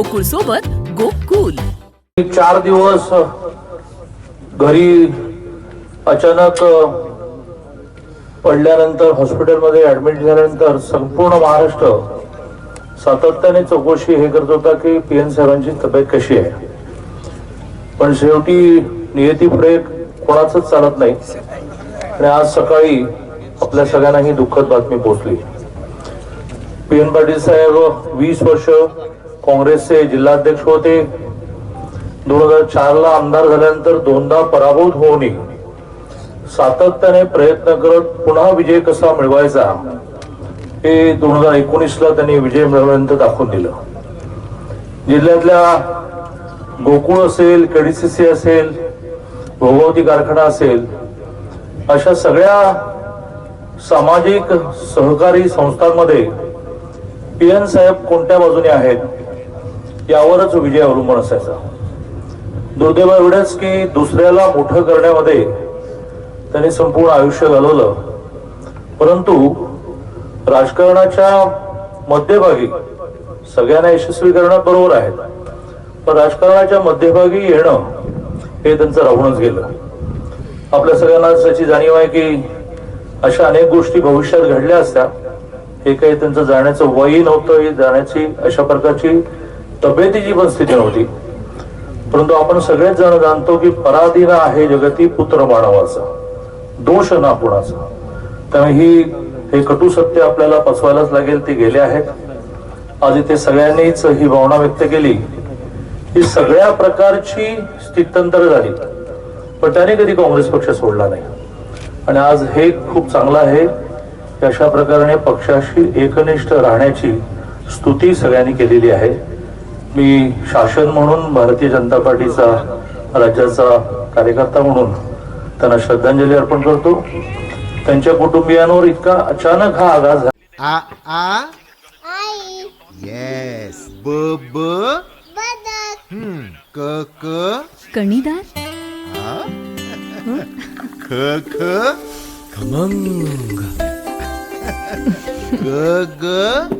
गोकुळ सोबत गोकुल चार दिवस घरी अचानक पडल्यानंतर हॉस्पिटलमध्ये ऍडमिट झाल्यानंतर संपूर्ण महाराष्ट्र सातत्याने चौकशी हे करत होता की पी एन साहेबांची तब्येत कशी आहे. पण शेवटी नियती पुढे कोणाच चालत नाही. आणि आज सकाळी आपल्या सगळ्यांना ही दुःखद बातमी पोहोचली. पी एन पाटील साहेब वीस वर्ष काँग्रेसचे जिल्हाध्यक्ष होते. दोन हजार चार ला आमदार झाल्यानंतर दोनदा पराभूत होऊन सातत्याने प्रयत्न करत पुन्हा विजय कसा मिळवायचा हे दोन हजार एकोणीस ला त्यांनी विजय मिळवल्यानंतर दाखवून दिलं. जिल्ह्यातल्या गोकुळ असेल केडीसीसी असेल भोगवती कारखाना असेल अशा सगळ्या सामाजिक सहकारी संस्थांमध्ये पी एन साहेब कोणत्या बाजूने आहेत? यावरच विजय अवलंबून असायचा. दुर्दैव एवढंच की दुसऱ्याला मोठं करण्यामध्ये त्यांनी संपूर्ण आयुष्य घालवलं. परंतु राजकारणाच्या मध्यभागी सगळ्यांना यशस्वी करणं बरोबर आहे. पण राजकारणाच्या मध्यभागी येणं हे त्यांचं राहूनच गेलं. आपल्या सगळ्यांना त्याची जाणीव आहे की अशा अनेक गोष्टी भविष्यात घडल्या असत्या. हे काही त्यांचं जाण्याचं वयही नव्हतं हे जाण्याची अशा प्रकारची तब्येतीची पण स्थिती नव्हती. परंतु आपण सगळेच जण जाणतो की पराधीन आहे जगती पुत्र मानवाचा दोष ना कुणाचा. त्यामुळे ही हे कटू सत्य आपल्याला पचवायलाच लागेल ते गेले आहेत. आज इथे सगळ्यांनीच ही भावना व्यक्त केली ही सगळ्या प्रकारची स्थित्यंतर झाली पण त्याने कधी काँग्रेस पक्ष सोडला नाही. आणि आज हे खूप चांगलं आहे की अशा प्रकारे पक्षाशी एकनिष्ठ राहण्याची स्तुती सगळ्यांनी केलेली आहे. मी शासन म्हणून भारतीय जनता पार्टीचा राज्याचा कार्यकर्ता म्हणून त्यांना श्रद्धांजली अर्पण करतो. त्यांच्या कुटुंबियांवर इतका अचानक हा आघात झाला. आ आ? आई. येस ब ब? क क? कणीदार? ख ख? खमंग. ग ग?